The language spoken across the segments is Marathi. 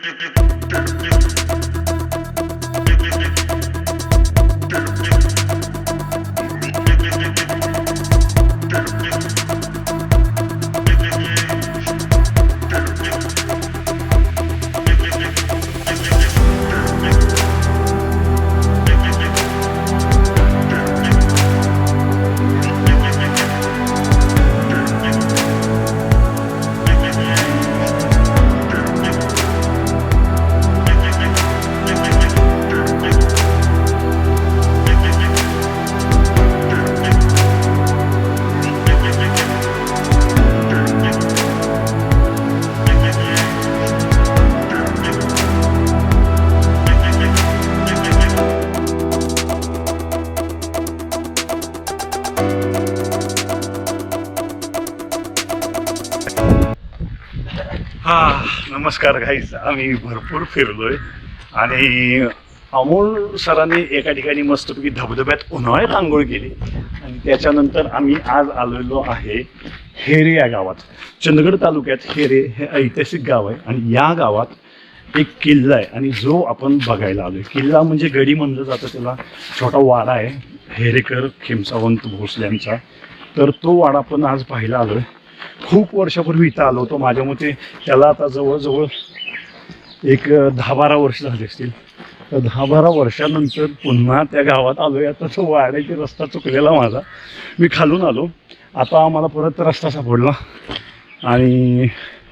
हा नमस्कार गाईस आम्ही भरपूर फिरलोय. आणि अमोल सरांनी एका ठिकाणी मस्तपैकी धबधब्यात उन्हाळ्यात आंघोळ केली. आणि त्याच्यानंतर आम्ही आज आलेलो आहे हेरे या गावात. चंदगड तालुक्यात हेरे हे ऐतिहासिक गाव आहे. आणि या गावात एक किल्ला आहे. आणि जो आपण बघायला आलोय. किल्ला म्हणजे गडी म्हणलं जातं त्याला. छोटा वाडा आहे. हेरेकर खेमसावंत भोसल्यांचा तर तो वाडा आपण आज पाहायला आलोय. खूप वर्षापूर्वी इथं आलो होतो. माझ्या मते त्याला आता जवळजवळ एक दहा बारा वर्ष झाले असतील. तर दहा बारा वर्षानंतर पुन्हा त्या गावात आलो आहे आता तो वाड्याची रस्ता चुकलेला माझा. मी खालून आलो. आता आम्हाला परत रस्ता सापडला. आणि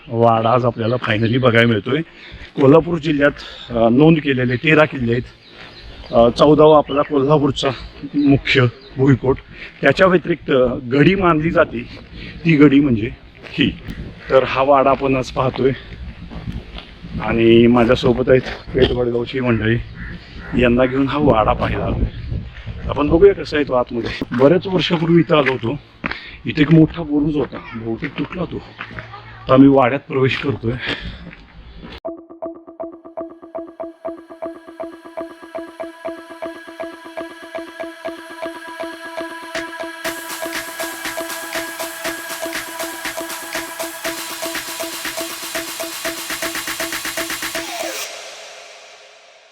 वाडा आज आपल्याला फायनली बघायला मिळतो आहे कोल्हापूर जिल्ह्यात नोंद केलेले तेरा किल्ले आहेत. चौदावा आपला कोल्हापूरचा मुख्य भुईकोट. त्याच्या व्यतिरिक्त गडी मानली जाते. ती गडी म्हणजे ही. तर हा वाडा आपण आज पाहतोय. आणि माझ्यासोबत आहेत पेठ वडगावची मंडळी. यांना घेऊन हा वाडा पाहायला आलोय. आपण बघूया कसं आहे तो आतमध्ये. बऱ्याच वर्षापूर्वी इथं आलो होतो. इथे एक मोठा बुरुज होता. बहुतेक तुटला तो. तर आम्ही वाड्यात प्रवेश करतोय.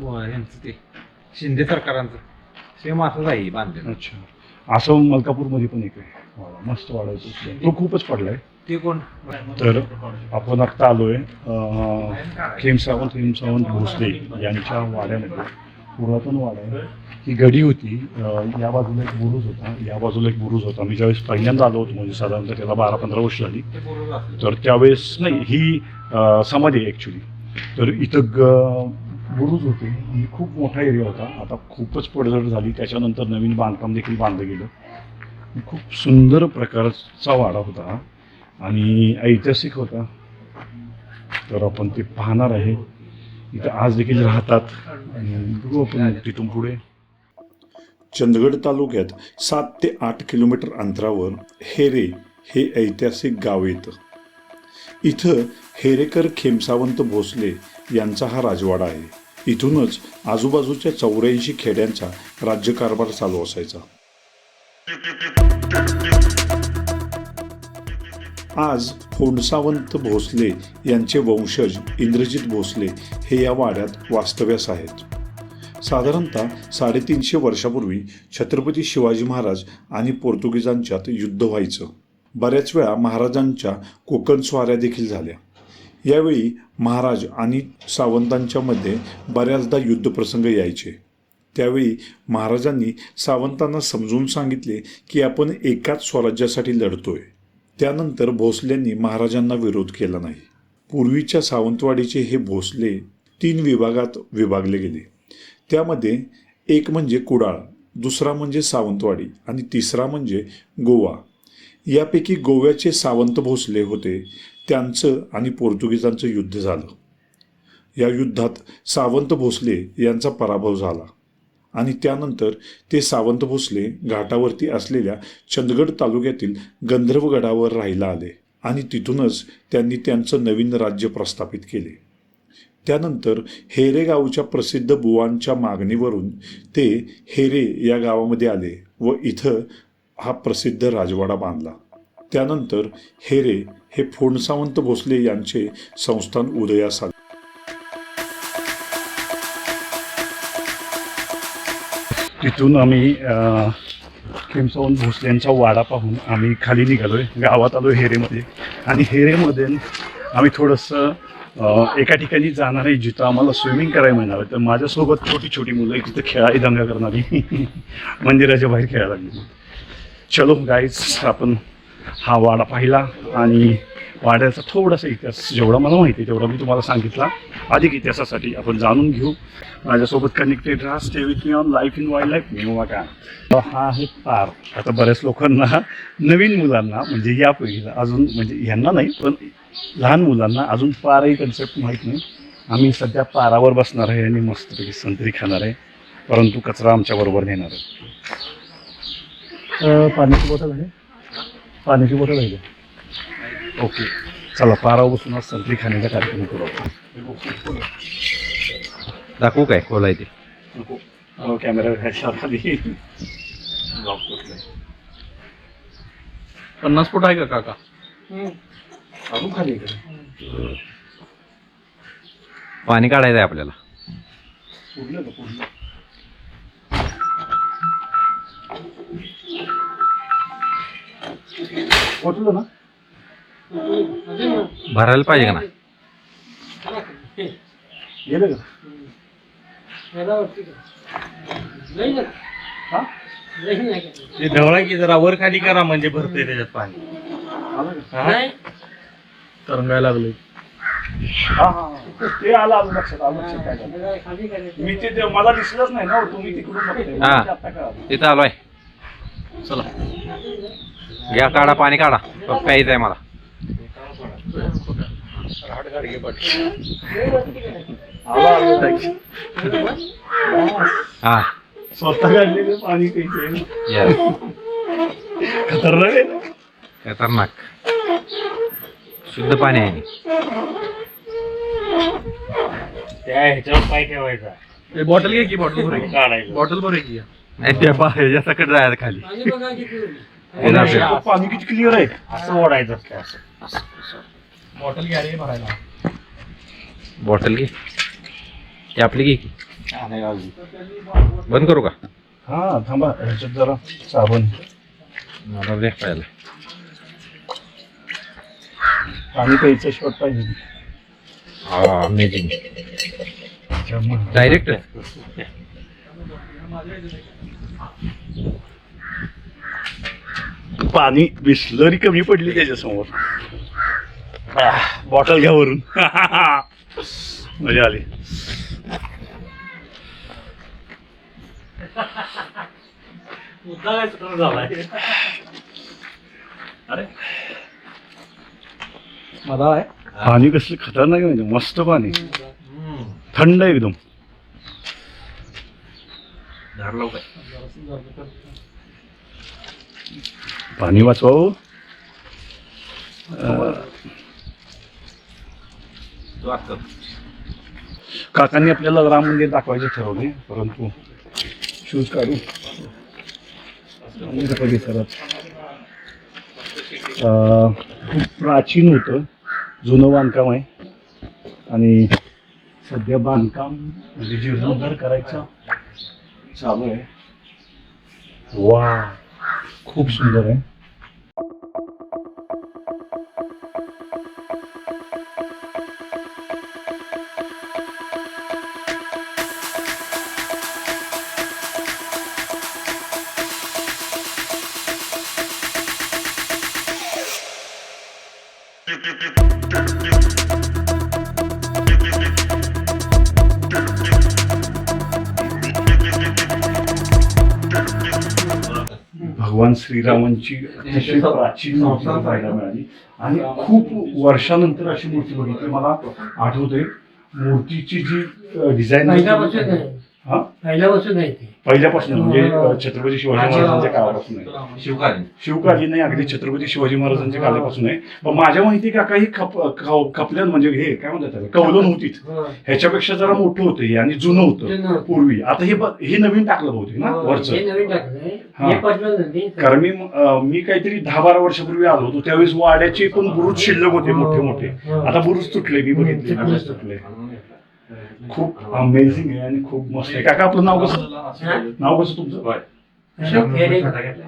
यांचं ते शिंदे सरकारांचं. सेम असंच आहे बांधलेलं. अच्छा. असं मलकापूरमध्ये पण एक आहे. मस्त वाढायचं. तो खूपच पडलाय. ते कोण? तर आपण आत्ता आलोय अं, खेम सावंत खेम सावंत भोसले यांच्या वाड्यामध्ये. पुरातन वाडा आहे. ही गडी होती. अं, या बाजूला एक बुरुज होता. या बाजूला एक बुरुज होता. मी ज्यावेळेस पहिल्यांदा आलो होतो म्हणजे साधारणतः त्याला बारा पंधरा वर्ष झाली. ते बरोबर असेल. तर त्यावेळेस नाही ही अं, समाधी आहे ॲक्च्युली तर इथं ग बुरुज होते. म्हणजे खूप मोठा एरिया होता. आता खूपच पडझड झाली. त्याच्यानंतर नवीन बांधकाम देखील बांधलं गेलं. खूप सुंदर प्रकारचा वाडा होता आणि ऐतिहासिक होता. तर आपण ते पाहणार आहे. इथं आज देखील राहतात. आणि तिथून पुढे. चंदगड तालुक्यात सात ते आठ किलोमीटर अंतरावर हेरे हे ऐतिहासिक गाव येतं. इथं हेरेकर खेमसावंत भोसले यांचा हा राजवाडा आहे. इथूनच आजूबाजूच्या चौऱ्याऐंशी खेड्यांचा राज्यकारभार चालू असायचा. आज फोंडसावंत भोसले यांचे वंशज इंद्रजित भोसले हे या वाड्यात वास्तव्यास आहेत. साधारणतः साडेतीनशे वर्षापूर्वी छत्रपती शिवाजी महाराज आणि पोर्तुगीजांच्यात युद्ध व्हायचं. बऱ्याच वेळा महाराजांच्या कोकण स्वाऱ्या देखील झाल्या. यावेळी महाराज आणि सावंतांच्या मध्ये बऱ्याचदा युद्धप्रसंग यायचे. त्यावेळी महाराजांनी सावंतांना समजून सांगितले की आपण एकाच स्वराज्यासाठी लढतोय. त्यानंतर भोसल्यांनी महाराजांना विरोध केला नाही. पूर्वीच्या सावंतवाडीचे हे भोसले तीन विभागात विभागले गेले. त्यामध्ये एक म्हणजे कुडाळ दुसरा म्हणजे सावंतवाडी आणि तिसरा म्हणजे गोवा. यापैकी गोव्याचे सावंत भोसले होते. त्यांचं आणि पोर्तुगीजांचं युद्ध झालं. या युद्धात सावंत भोसले यांचा पराभव झाला आणि त्यानंतर ते सावंत भोसले घाटावरती असलेल्या चंदगड तालुक्यातील गंधर्वगडावर राहायला आले आणि तिथूनच त्यांनी त्यांचं नवीन राज्य प्रस्थापित केले. त्यानंतर हेरे गावच्या प्रसिद्ध बुवांच्या मागणीवरून ते हेरे या गावामध्ये आले व इथं हा प्रसिद्ध राजवाडा बांधला. त्यानंतर हेरे हे फोणसावंत भोसले यांचे संस्थान उदयास आले. तिथून आम्ही खेमसावंत भोसले यांचा वाडा पाहून आम्ही खाली निघालोय गावात आलो हेरेमध्ये. आणि हेरेमध्ये आम्ही थोडंसं एका ठिकाणी जाणार आहे जिथं आम्हाला स्विमिंग करायला मिळणार आहे तर माझ्यासोबत छोटी छोटी मुलं आहेत तिथं खेळाई दंगा करणारी मंदिराच्या बाहेर खेळायला लागली. चलो गाईज आपण हा वाडा पाहिला आणि वाड्याचा थोडासा इतिहास जेवढा मला माहिती आहे तेवढा मी तुम्हाला सांगितला. अधिक इतिहासासाठी आपण जाणून घेऊ. माझ्यासोबत कनेक्टेड राहा stay with me on life in wild life मी हा आहे पार. आता बऱ्याच लोकांना नवीन मुलांना म्हणजे या पिढीला अजून म्हणजे यांना नाही पण लहान मुलांना अजून पारही कन्सेप्ट माहीत नाही. आम्ही सध्या पारावर बसणार आहे आणि मस्तपैकी संत्री खाणार आहे. परंतु कचरा आमच्याबरोबर नेणार आहे. पाण्याची बॉटल आहे. पाण्याची बॉटल आहे का? ओके. चला पारावर बसून आज संत्री खाण्याचा कार्यक्रम करू आपण. दाखवू काय? खोलाय ते. नको. अहो, कॅमेरा. पन्नास फूट आहे का काका? अजून खाली आहे का? पाणी काढायचं आहे आपल्याला. पुढलं का पुढलं? ना भरायला पाहिजे का ना गेलं का हा ते ढवळा की जरा वर खाली करा म्हणजे भरते त्याच्यात पाणी आलं का? तरंगायला लागले हा हा हा. ते आलं आलं लक्षात आलं लक्षात काय झालं. मी ते ते- मला दिसलंच नाही ना तुम्ही तिकडून बघताय. हा. मला ते आता कळालं. तिथं आलोय चला घ्या काढा पाणी काढा. प्यायचं आहे मला. आलं आलं हा. स्वतः काढलेलं पाणी खतरनाक. आहे ना खतरनाक शुद्ध पाणी आहे. त्या ह्याच्यावर पाय ठेवायचा. बॉटल घे की बॉटल भर काढायचं. बॉटल भर की. नाही त्या ह्याच्या सकट जायचं खाली. हे. तो पाणी किती क्लिअर आहे? असं ओढायचं असतं असं. बॉटल घ्या रे भरायला. बॉटल घे. ती आपली घे की. बंद करू का? हा थांबा ह्याच्यात जरा साबण. मला दे प्यायला पाणी प्यायचं शॉट पाहिजे. हा अमेझिंग त्यामुळे- डायरेक्ट पाणी बिस्लरी कमी पडली त्याच्यासमोर. बॉटल घ्या वरून. मजा आली. अरे. मला आहे. पाणी कसलं खतरनाक म्हणजे मस्त पाणी. थंड एकदम. धरलो काय? पाणी वाचवावं. काकांनी आपल्याला राम मंदिर दाखवायचे ठरवले परंतु शूज काढू म्हणजे परिसरात. खूप प्राचीन होतं जुनं बांधकाम आहे. आणि सध्या बांधकाम म्हणजे जीर्णोद्धार करायचं चालू आहे. वा खूप सुंदर आहे भगवान श्रीरामांची अतिशय प्राचीन मूर्ती पाहायला मिळाली. आणि खूप वर्षानंतर अशी मूर्ती बघितली. मला आठवते मूर्तीची जी डिझाईन पहिल्यापासून आहे. हा? पहिल्यापासून आहे ते. पहिल्यापासून म्हणजे छत्रपती शिवाजी महाराजांच्या काळापासून आहे. शिवकालीन. शिवकालीन नाही अगदी छत्रपती शिवाजी महाराजांच्या काळापासून आहे. पण माझ्या माहिती काका ही खप खपल्यान म्हणजे हे काय म्हणतात कौलन होती. ह्याच्यापेक्षा जरा मोठं होतं हे आणि जुनं होतं होतं. पूर्वी. आता हे हे नवीन टाकलं बहुतेक ना वरचं. कारण मी मी काहीतरी दहा बारा वर्षापूर्वी आलो होतो. त्यावेळेस वाड्याचे पण बुरुज शिल्लक होते मोठे मोठे. आता बुरुज तुटले मी बघितले. तुटले. खूप अमेझिंग आहे आणि खूप मस्त आहे. काका आपलं नाव कसं? नाव कसं तुमचं?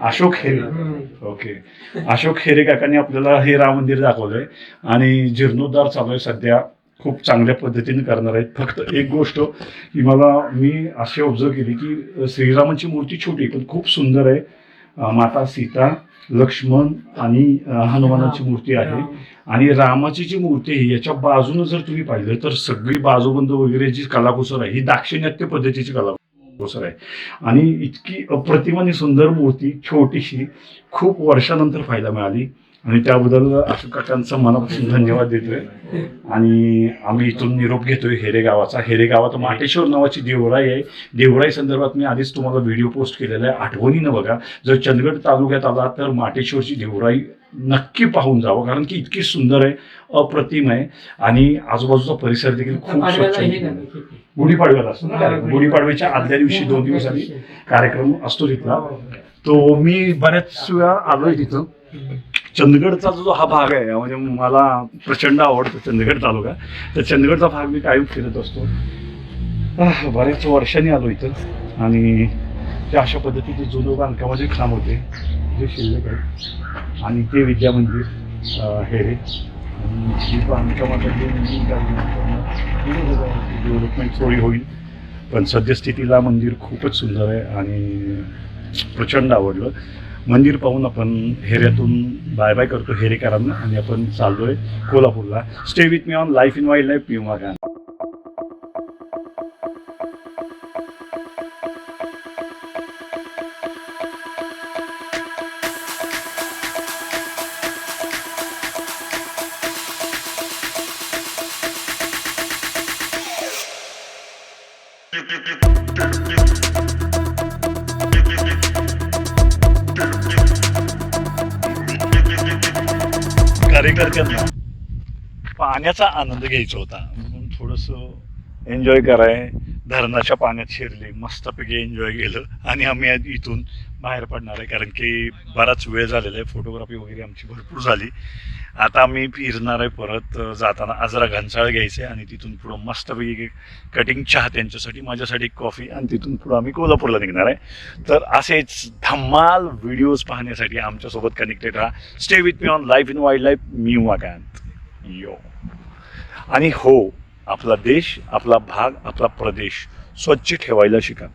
अशोक हेरे. ओके. अशोक खेरे काकांनी आपल्याला हे राम मंदिर दाखवलंय आणि जीर्णोद्धार चालू आहे सध्या. खूप चांगल्या पद्धतीने करणार आहेत. फक्त एक गोष्ट की मला मी अशी ऑब्झर्व केली की श्रीरामांची मूर्ती छोटी पण खूप सुंदर आहे. माता सीता लक्ष्मण आणि हनुमानाची मूर्ती आहे. आणि रामाची जी मूर्ती आहे याच्या बाजूनं जर तुम्ही पाहिलं तर सगळी बाजूबंद वगैरे जी कलाकुसर आहे ही दाक्षिणात्य पद्धतीची कलाकुसर आहे. आणि इतकी अप्रतिम आणि सुंदर मूर्ती छोटीशी खूप वर्षानंतर पाहायला मिळाली. आणि त्याबद्दल अशोक काकांचं मनापासून धन्यवाद देतोय. आणि आम्ही इथून निरोप घेतोय हेरे गावाचा. हेरे गावात माटेश्वर नावाची देवराई आहे. देवराई संदर्भात मी आधीच तुम्हाला व्हिडिओ पोस्ट केलेला आहे. आठवणीनं बघा. जर चंदगड तालुक्यात आला तर माटेश्वरची देवराई नक्की पाहून जावं. कारण की इतकी सुंदर आहे अप्रतिम आहे. आणि आजूबाजूचा परिसर देखील खूप स्वच्छ. गुढीपाडव्याला असतो ना. गुढीपाडव्याच्या आदल्या दिवशी दोन दिवस आधी कार्यक्रम असतो तिथला. तो मी बऱ्याच वेळा आलोय तिथं. चंदगडचा जो हा भाग आहे म्हणजे मला प्रचंड आवडतो चंदगड तालुका. तर चंदगडचा भाग मी कायम फिरत असतो. बऱ्याच वर्षांनी आलो इथं. आणि ते अशा पद्धतीचे जुनं बांधकामाचे काम होते जे शिल्लक आहे आणि ते विद्या मंदिर हे रे डेव्हलपमेंट थोडी होईल. पण सद्यस्थितीला मंदिर खूपच सुंदर आहे आणि प्रचंड आवडलं. मंदिर पाहून आपण हेऱ्यातून बाय बाय करतो हेरेकरांना आणि आपण चाललोय कोल्हापूरला stay with me on life in wild life पियुमा खान कार्यकर्त्यांना पाण्याचा आनंद घ्यायचा होता. म्हणून थोडंसं एन्जॉय कराय धरणाच्या पाण्यात शिरले मस्तपैकी एन्जॉय केलं. आणि आम्ही आज इथून बाहेर पडणार आहे कारण की बराच वेळ झालेला आहे फोटोग्राफी वगैरे आमची भरपूर झाली. आता आम्ही फिरणार आहे परत जाताना आजरा घनसाळ घ्यायचे आहे आणि तिथून पुढं मस्तपैकी कटिंग चहा त्यांच्यासाठी माझ्यासाठी कॉफी आणि तिथून पुढं आम्ही कोल्हापूरला निघणार आहे. तर असेच धमाल व्हिडिओज पाहण्यासाठी आमच्यासोबत कनेक्टेड राहा. Stay with me on life in wild life मी वाकांत यो आणि हो आपला देश आपला भाग आपला प्रदेश स्वच्छ ठेवायला शिका.